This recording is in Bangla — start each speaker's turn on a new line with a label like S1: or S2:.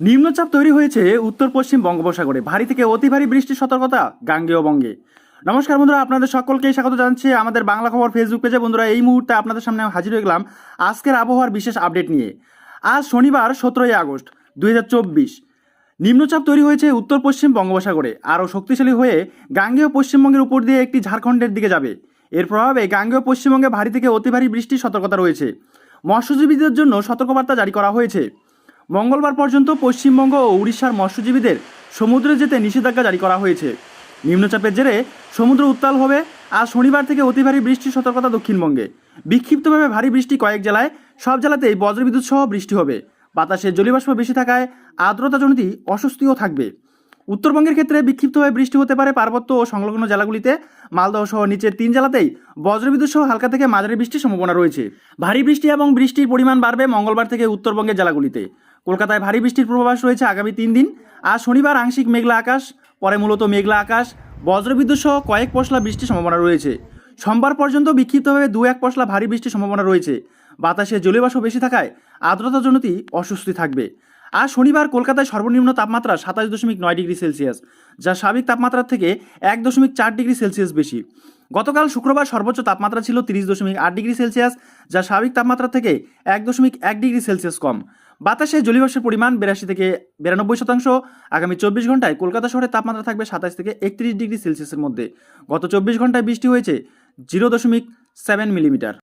S1: নিম্নচাপ তৈরি হয়েছে উত্তর পশ্চিম বঙ্গোপসাগরে। ভারী থেকে অতি ভারী বৃষ্টির সতর্কতা গাঙ্গেয় বঙ্গে। নমস্কার বন্ধুরা, আপনাদের সকলকে স্বাগত জানাচ্ছি আমাদের বাংলা খবর ফেসবুক পেজে বন্ধুরা, এই মুহূর্তে আপনাদের সামনে হাজির হয়ে গেলাম আজকের আবহাওয়ার বিশেষ আপডেট নিয়ে। আজ শনিবার সতেরোই আগস্ট দু হাজার চব্বিশ। নিম্নচাপ তৈরি হয়েছে উত্তর পশ্চিম বঙ্গোপসাগরে। আরও শক্তিশালী হয়ে গাঙ্গেয় পশ্চিমবঙ্গের উপর দিয়ে একটি ঝাড়খণ্ডের দিকে যাবে। এর প্রভাবে গাঙ্গেয় পশ্চিমবঙ্গে ভারী থেকে অতি ভারী বৃষ্টির সতর্কতা রয়েছে। মৎস্যজীবীদের জন্য সতর্কবার্তা জারি করা হয়েছে। মঙ্গলবার পর্যন্ত পশ্চিমবঙ্গ ও উড়িষ্যার মৎস্যজীবীদের সমুদ্রে যেতে নিষেধাজ্ঞা জারি করা হয়েছে। নিম্নচাপের জেরে সমুদ্র উত্তাল হবে আজ শনিবার থেকে অতি ভারী বৃষ্টির সতর্কতা দক্ষিণবঙ্গে। বিক্ষিপ্তভাবে ভারী বৃষ্টি কয়েক জেলায়, সব জেলাতেই বজ্রবিদ্যুৎ সহ বৃষ্টি হবে। বাতাসে জলীয়বাষ্প বেশি থাকায় আর্দ্রতাজনিত অস্বস্তিও থাকবে। উত্তরবঙ্গের ক্ষেত্রে বিক্ষিপ্তভাবে বৃষ্টি হতে পারে পার্বত্য ও সংলগ্ন জেলাগুলিতে। মালদহ সহ নিচের তিন জেলাতেই বজ্রবিদ্যুৎ সহ হালকা থেকে মাঝারি বৃষ্টির সম্ভাবনা রয়েছে। ভারী বৃষ্টি এবং বৃষ্টির পরিমাণ বাড়বে মঙ্গলবার থেকে উত্তরবঙ্গের জেলাগুলিতে। কলকাতায় ভারী বৃষ্টির পূর্বাভাস রয়েছে আগামী তিন দিন। আজ শনিবার আংশিক মেঘলা আকাশ, পরে মূলত মেঘলা আকাশ, বজ্রবিদ্যুৎ সহ কয়েক পশলা বৃষ্টির সম্ভাবনা রয়েছে। সোমবার পর্যন্ত বিক্ষিপ্তভাবে দু এক পশলা ভারী বৃষ্টির সম্ভাবনা রয়েছে। বাতাসে জলীয়বাষ্প বেশি থাকায় আর্দ্রতাজনিত অস্বস্তি থাকবে। আজ শনিবার কলকাতায় সর্বনিম্ন তাপমাত্রা সাতাশ দশমিক নয় ডিগ্রি সেলসিয়াস, যা স্বাভাবিক তাপমাত্রার থেকে এক দশমিক চার ডিগ্রি সেলসিয়াস বেশি। গতকাল শুক্রবার সর্বোচ্চ তাপমাত্রা ছিল তিরিশ দশমিক আট ডিগ্রি সেলসিয়াস, যা স্বাভাবিক তাপমাত্রা থেকে এক দশমিক এক ডিগ্রি সেলসিয়াস কম। বাতাসে জলীয়বাষ্পের পরিমাণ বিরাশি থেকে বিরানব্বই শতাংশ। আগামী চব্বিশ ঘন্টায় কলকাতা শহরের তাপমাত্রা থাকবে সাতাশ থেকে একত্রিশ ডিগ্রি সেলসিয়াসের মধ্যে। গত চব্বিশ ঘন্টায় বৃষ্টি হয়েছে জিরো দশমিক সেভেন মিলিমিটার।